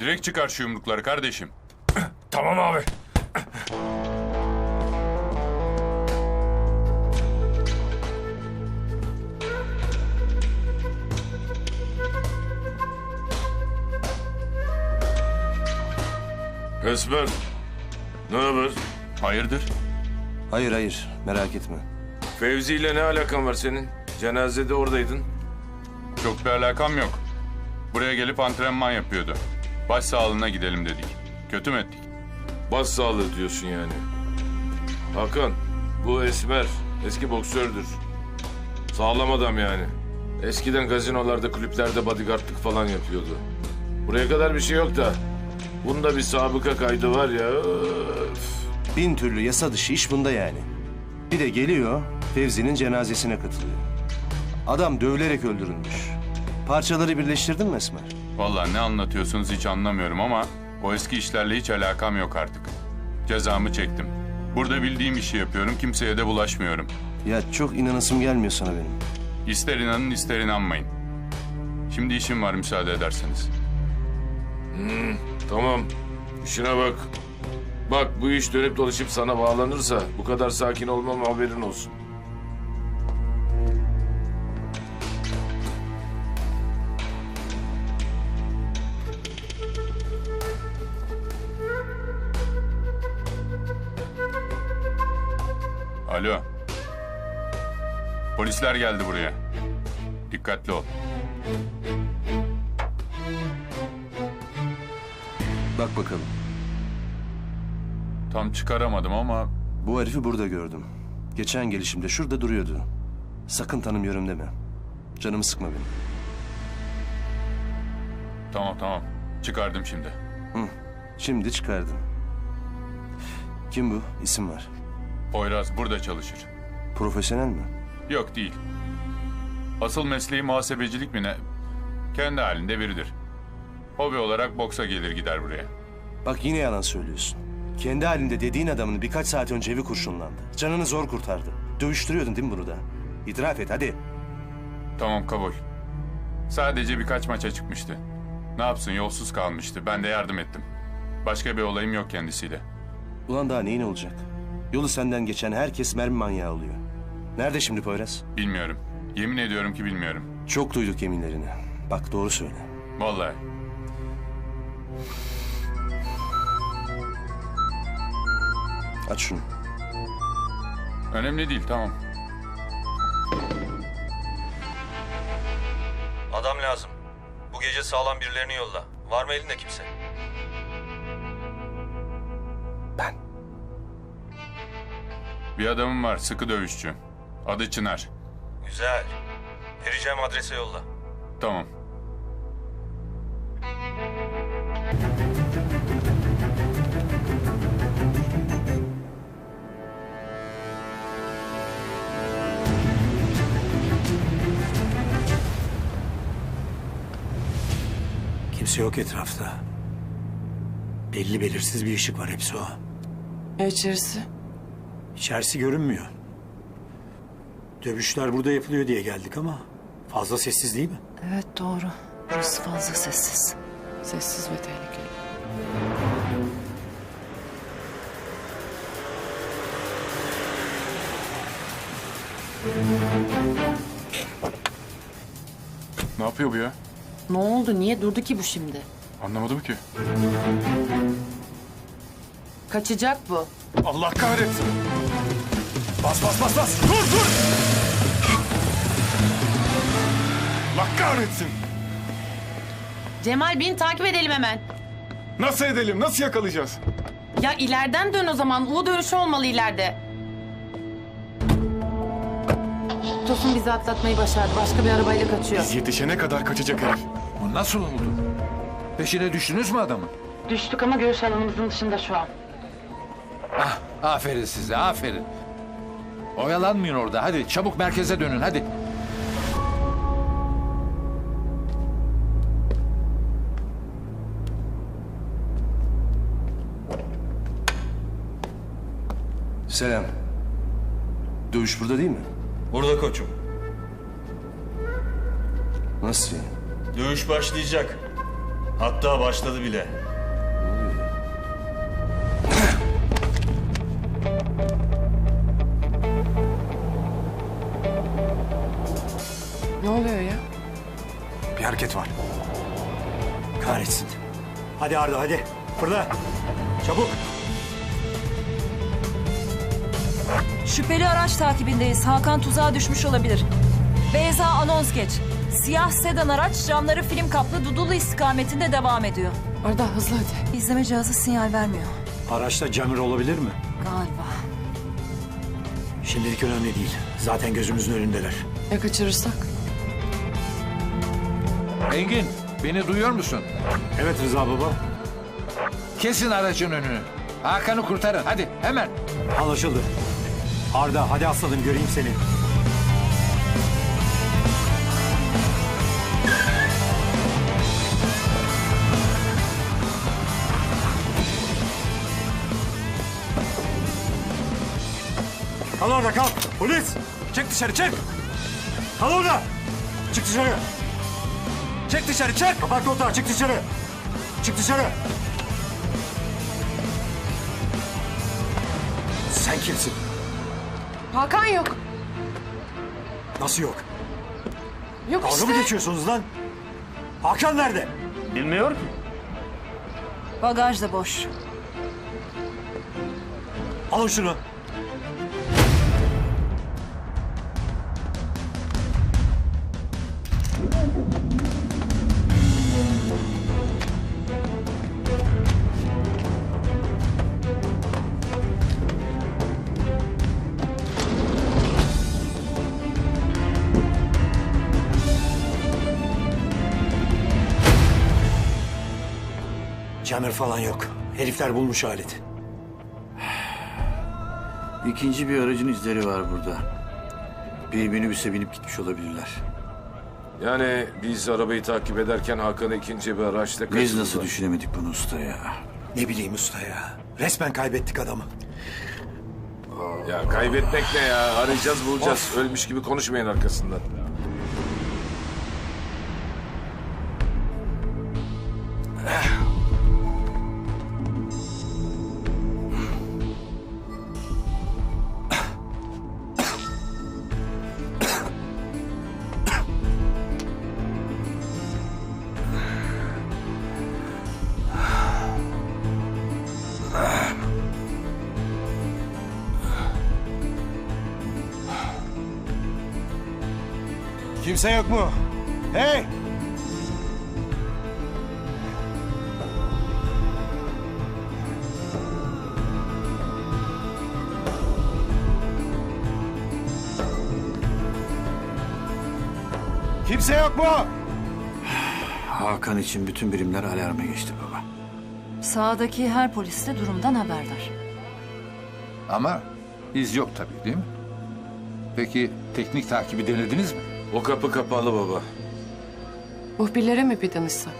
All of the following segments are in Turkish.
Direkt çıkar şu yumrukları kardeşim. Tamam abi. Esmer. Ne haber? Hayırdır? Hayır hayır merak etme. Fevzi ile ne alakan var senin? Cenazede oradaydın. Çok bir alakam yok. Buraya gelip antrenman yapıyordu. Baş sağlığına gidelim dedik. Kötü mü ettik? Bas sağlığı diyorsun yani. Hakan, bu Esmer eski boksördür. Sağlam adam yani. Eskiden gazinolarda, kulüplerde bodyguardlık falan yapıyordu. Buraya kadar bir şey yok da. Bunda bir sabıka kaydı var ya. öf. Bin türlü yasa dışı iş bunda yani. Bir de geliyor Fevzi'nin cenazesine katılıyor. Adam dövülerek öldürülmüş. Parçaları birleştirdin mi Esmer? Vallahi ne anlatıyorsunuz hiç anlamıyorum ama o eski işlerle hiç alakam yok artık. Cezamı çektim. Burada bildiğim işi yapıyorum, kimseye de bulaşmıyorum. Ya çok inanasım gelmiyor sana benim. İster inanın ister inanmayın. Şimdi işim var müsaade ederseniz. Tamam, işine bak. Bak bu iş dönüp dolaşıp sana bağlanırsa bu kadar sakin olmam haberin olsun. Alo. Polisler geldi buraya. Dikkatli ol. Bak bakalım. Tam çıkaramadım ama Bu herifi burada gördüm. Geçen gelişimde şurada duruyordu. Sakın tanımıyorum deme. Canımı sıkma benim. tamam tamam. Çıkardım şimdi. Şimdi çıkardım. Kim bu? İsim var. Poyraz burada çalışır. Profesyonel mi? Yok değil. Asıl mesleği muhasebecilik mi ne? Kendi halinde biridir. Hobi olarak boksa gelir gider buraya. Bak yine yalan söylüyorsun. Kendi halinde dediğin adamın birkaç saat önce evi kurşunlandı. Canını zor kurtardı. Dövüştürüyordun değil mi bunu da? İtiraf et hadi. Tamam kabul. Sadece birkaç maça çıkmıştı. Ne yapsın yolsuz kalmıştı. Ben de yardım ettim. Başka bir olayım yok kendisiyle. Ulan daha neyin olacak? Yolu senden geçen herkes mermi manyağı oluyor. Nerede şimdi Poyraz? Bilmiyorum. Yemin ediyorum ki bilmiyorum. Çok duyduk yeminlerini. Bak doğru söyle. Vallahi. Aç şunu. Önemli değil tamam. Adam lazım. Bu gece sağlam birilerini yolla. Var mı elinde kimse? Bir adamım var sıkı dövüşçü. Adı Çınar. Güzel. Vereceğim adrese yolla. Tamam. Kimse yok etrafta. Belli belirsiz bir ışık var hepsi o. Ya içerisi? İçerisi görünmüyor. Dövüşler burada yapılıyor diye geldik ama fazla sessiz değil mi? Evet doğru. Burası fazla sessiz. Sessiz ve tehlikeli. Ne yapıyor bu ya? Ne oldu? Niye durdu ki bu şimdi? Anlamadım ki. Kaçacak bu. Allah kahretsin. Bas bas bas bas. Dur dur. Allah kahretsin. Cemal bin takip edelim hemen. Nasıl edelim? Nasıl yakalayacağız? Ya ileriden dön o zaman. U dönüşü olmalı ileride. Tosun bizi atlatmayı başardı. Başka bir arabayla kaçıyor. Biz yetişene kadar kaçacak herif. O nasıl oldu? Peşine düştünüz mü adamın? Düştük ama görüş alanımızın dışında şu an. Ah, aferin size, aferin. Oyalanmayın orada. Hadi çabuk merkeze dönün, hadi. Selam. Dövüş burada değil mi? Burada koçum. Nasıl yani? Dövüş başlayacak. Hatta başladı bile. Ne oluyor ya? Bir hareket var. Kahretsin. Hadi Arda hadi. Fırla. Çabuk. Şüpheli araç takibindeyiz. Hakan tuzağa düşmüş olabilir. Beyza anons geç. Siyah sedan araç camları film kaplı Dudullu istikametinde devam ediyor. Arda hızlı hadi. İzleme cihazı sinyal vermiyor. Araçta Camir olabilir mi? Galiba. Şimdilik önemli değil. Zaten gözümüzün önündeler. Ya kaçırırsak? Engin beni duyuyor musun? Evet Rıza baba. Kesin aracın önünü. Hakan'ı kurtarın hadi hemen. Anlaşıldı. Arda hadi aslanım göreyim seni. Kal orada kal. Polis. Çık dışarı çık. Kal orada. Çık dışarı. Çık dışarı çık. Kapat koltuğu çık dışarı. Çık dışarı. Sen kimsin? Hakan yok. Nasıl yok? Yok Dalga işte. mı geçiyorsunuz lan? Hakan nerede? Bilmiyor ki. Bagaj da boş. Alın şunu. Camer falan yok. Herifler bulmuş aleti. İkinci bir aracın izleri var burada. Bir minibüse binip gitmiş olabilirler. Yani biz arabayı takip ederken Hakan'ı ikinci bir araçla Biz kaçırdılar. nasıl düşünemedik bunu usta ya? Ne bileyim usta ya. Resmen kaybettik adamı. Ya kaybetmek ne ya? Arayacağız bulacağız. Ölmüş gibi konuşmayın arkasından. Kimse yok mu? Hey! Kimse yok mu? Hakan için bütün birimler alarma geçti baba. Sağdaki her polis de durumdan haberdar. Ama iz yok tabii değil mi? Peki teknik takibi denediniz mi? O kapı kapalı baba. Muhbirlere mi bir danışsak?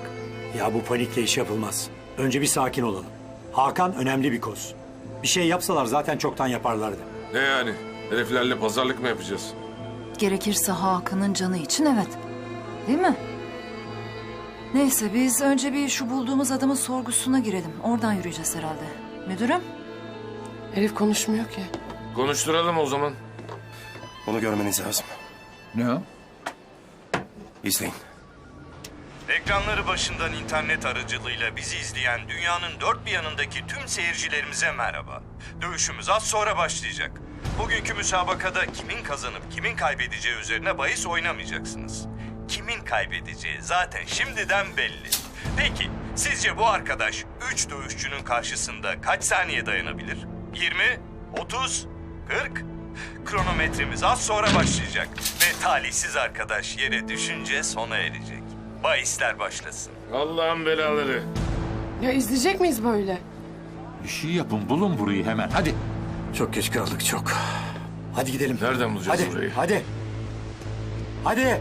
Ya bu panikle iş yapılmaz. Önce bir sakin olalım. Hakan önemli bir koz. Bir şey yapsalar zaten çoktan yaparlardı. Ne yani? Heriflerle pazarlık mı yapacağız? Gerekirse Hakan'ın canı için evet. Değil mi? Neyse biz önce bir şu bulduğumuz adamın sorgusuna girelim. Oradan yürüyeceğiz herhalde. Müdürüm? Herif konuşmuyor ki. Konuşturalım o zaman. Onu görmeniz lazım. Ne o? İzleyin. Ekranları başından internet aracılığıyla bizi izleyen dünyanın dört bir yanındaki tüm seyircilerimize merhaba. Dövüşümüz az sonra başlayacak. Bugünkü müsabakada kimin kazanıp kimin kaybedeceği üzerine bahis oynamayacaksınız. Kimin kaybedeceği zaten şimdiden belli. Peki sizce bu arkadaş 3 dövüşçünün karşısında kaç saniye dayanabilir? 20, 30, 40? Kronometremiz az sonra başlayacak ve talihsiz arkadaş yere düşünce sona erecek. Bahisler başlasın. Allah'ın belaları. Ya izleyecek miyiz böyle? Bir şey yapın bulun burayı hemen hadi. Çok geç kaldık çok. Hadi gidelim. Nereden bulacağız hadi, burayı? Hadi. Hadi.